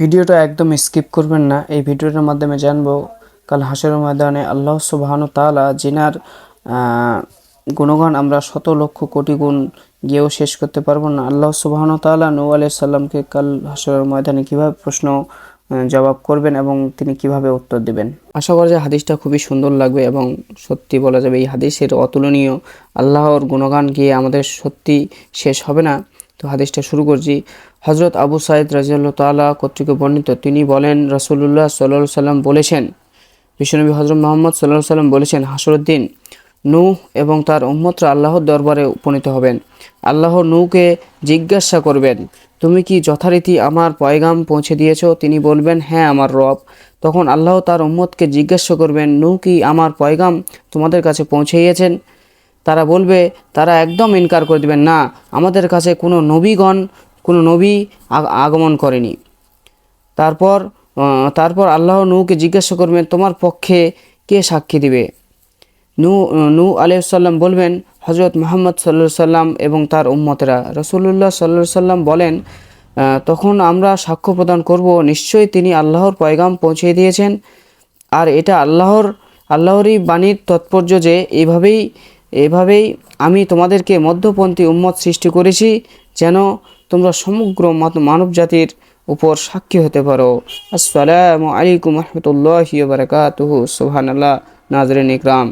ভিডিওটা একদম স্কিপ করবেন না। এই ভিডিওটার মাধ্যমে জানব, কাল হাসের ময়দানে আল্লাহ সুবহানু তাআলা জিনার গুণগান আমরা শত লক্ষ কোটি গুণ গিয়েও শেষ করতে পারব না। আল্লাহ সুবহানু তাআলা নূ আলাইহিস সালামকে কাল হাসরের ময়দানে কীভাবে প্রশ্ন জবাব করবেন এবং তিনি কীভাবে উত্তর দিবেন? আশা করা যায় হাদিসটা খুবই সুন্দর লাগবে এবং সত্যি বলা যাবে এই হাদিসের অতুলনীয় আল্লাহর গুণগান গিয়ে আমাদের সত্যি শেষ হবে না। তো হাদিসটা শুরু করছি। হজরত আবু সাইদ রাজিয়াল্লাহ তাআলা কর্তৃক বর্ণিত তিনি বলেন, রাসূলুল্লাহ সাল্লাল্লাহু সাল্লাম বলেছেন, বিশ্বনবী হজরত মোহাম্মদ সাল্লাল্লাহু সাল্লাম বলেছেন হাসরুদ্দিন নূহ এবং তার উম্মতরা আল্লাহর দরবারে উপনীত হবেন। আল্লাহ নূহকে জিজ্ঞাসা করবেন, তুমি কি যথারীতি আমার পয়গাম পৌঁছে দিয়েছ? তিনি বলবেন হ্যাঁ আমার রব। তখন আল্লাহ তার উম্মতকে জিজ্ঞাসা করবেন, নূহ কি আমার পয়গাম তোমাদের কাছে পৌঁছে গিয়েছেন তারা বলবে, তারা একদম ইনকার করে দিবেন। না, আমাদের কাছে কোনো নবীগণ, কোনো নবী আগ- আগমন করেনি। তারপর তারপর আল্লাহ নূকে জিজ্ঞাসা করবেন, তোমার পক্ষে কে সাক্ষী দিবে? নু নূ আলাইসাল্লাম বলবেন হজরত মোহাম্মদ সাল্লা সাল্লাম এবং তার উম্মতেরা। রসুল্লাহ সাল্লা সাল্লাম বলেন তখন আমরা সাক্ষ্য প্রদান করব, নিশ্চয়ই তিনি আল্লাহর পয়গাম পৌঁছে দিয়েছেন। আর এটা আল্লাহর, আল্লাহরই বাণীর তাৎপর্য যে এইভাবেই এভাবেই আমি তোমাদেরকে মধ্যপন্থী উম্মত সৃষ্টি করেছি যেন তোমরা সমগ্র মানব জাতির উপর সাক্ষী হতে পারো। আসসালামু আলাইকুম রহমতুল্লাহ বারকাতুহু। সুবহানাল্লাহ। নাজরিন ইকরাম।